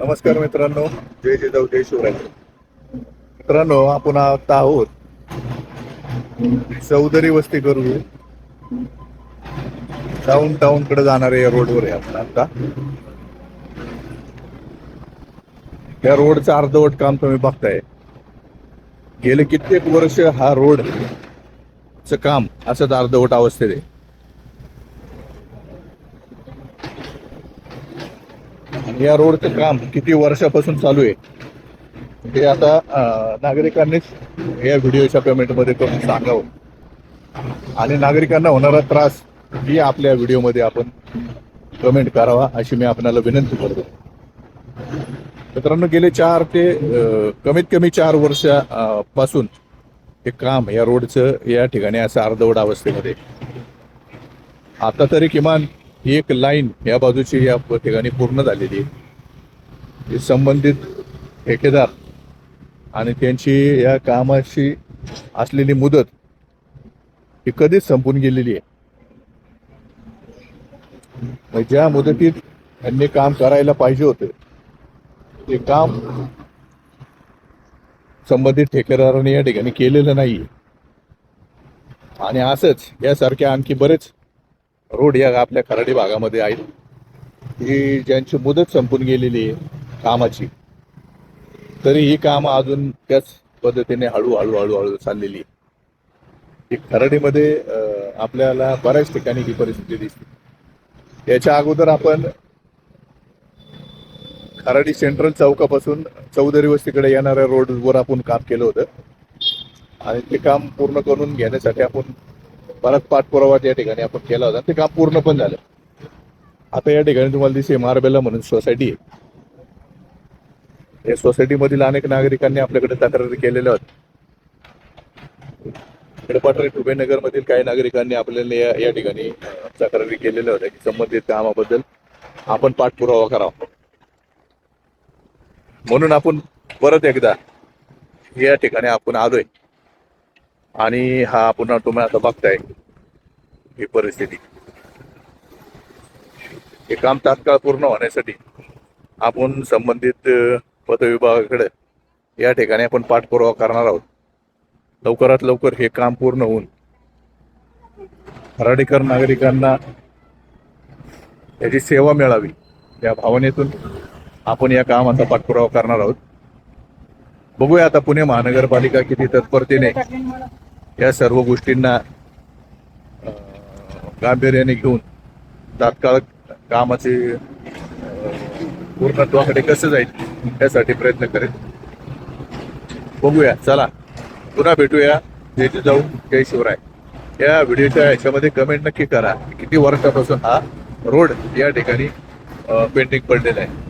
नमस्कार मित्रांनो. जय जिजाऊ जय शिवराय. मित्रांनो आपण आता आहोत. चौधरी वस्ती करू डाऊन टाऊन कडे जाणारे या रोडवर आहे आपण आता. या रोडचं अर्धवट काम तुम्ही बघताय. गेले कित्येक वर्ष हा रोड च काम असंच अर्धवट अवस्थेत आहे. या रोडचं काम किती वर्षापासून चालू आहे? ते आता नागरिकांनीच या व्हिडिओच्या पेमेंटमध्ये करून सांगावं. आणि नागरिकांना होणारा त्रास ही आपल्या व्हिडिओमध्ये आपण कमेंट करावा अशी मी आपल्याला विनंती करतो. मित्रांनो गेले चार ते कमीत कमी चार वर्षापासून पासून हे काम या रोडचं या ठिकाणी असं अर्धवट अवस्थेमध्ये आता तरी किमान एक लाईन या बाजूची या ठिकाणी पूर्ण झालेली आहे. हे संबंधित ठेकेदार आणि त्यांची या कामाशी असलेली मुदत ही कधीच संपून गेलेली आहे. ज्या मुदतीत त्यांनी काम करायला पाहिजे होते ते काम संबंधित ठेकेदाराने या ठिकाणी केलेलं नाही आणि असंच यासारख्या आणखी बरेच रोड या आपल्या खराडी भागामध्ये आहेत. ही ज्यांची मुदत संपून गेलेली आहे कामाची तरी ही काम अजून त्याच पद्धतीने हळूहळू हळूहळू चाललेली आहे ही खराडीमध्ये आपल्याला बऱ्याच ठिकाणी ही परिस्थिती दिसते. याच्या अगोदर आपण खराडी सेंट्रल चौकापासून चौधरी वस्तीकडे येणाऱ्या रोडवर आपण काम केलं होतं. आणि ते काम पूर्ण करून घेण्यासाठी आपण परत पाठपुरावा त्या ठिकाणी आपण केला होता. ते काम पूर्ण पण झालं. आता या ठिकाणी तुम्हाला दिसे मारबेला म्हणून सोसायटी आहे. या सोसायटीमधील अनेक नागरिकांनी आपल्याकडे तक्रारी केलेल्या होत्या. इकडे टुबेनगर मधील काही नागरिकांनी आपल्याला या या ठिकाणी तक्रारी केलेल्या होत्या की संबंधित कामाबद्दल आपण पाठपुरावा करावा. म्हणून आपण परत एकदा या ठिकाणी आपण आलोय. आणि हा पुन्हा तुम्ही आता बघताय ही परिस्थिती. हे काम तात्काळ पूर्ण होण्यासाठी आपण संबंधित पदविभागाकडे पतविभागाकडे या ठिकाणी आपण पाठपुरावा करणार आहोत. लवकरात लवकर हे काम पूर्ण होऊन हराडीकर नागरिकांना याची सेवा मिळावी या भावनेतून आपण या कामाचा पाठपुरावा करणार आहोत. बघूया आता पुणे महानगरपालिका किती तत्परतेने या सर्व गोष्टींना गांभीर्याने घेऊन तात्काळ कामाचे पूर्णत्वाकडे कसं जाईल यासाठी प्रयत्न करेल. बघूया चला पुन्हा भेटूया. जेथे जाऊ जय शिवराय. या व्हिडिओच्या ह्याच्यामध्ये कमेंट नक्की करा. किती वर्षापासून हा रोड या ठिकाणी पेंडिंग पडलेला आहे.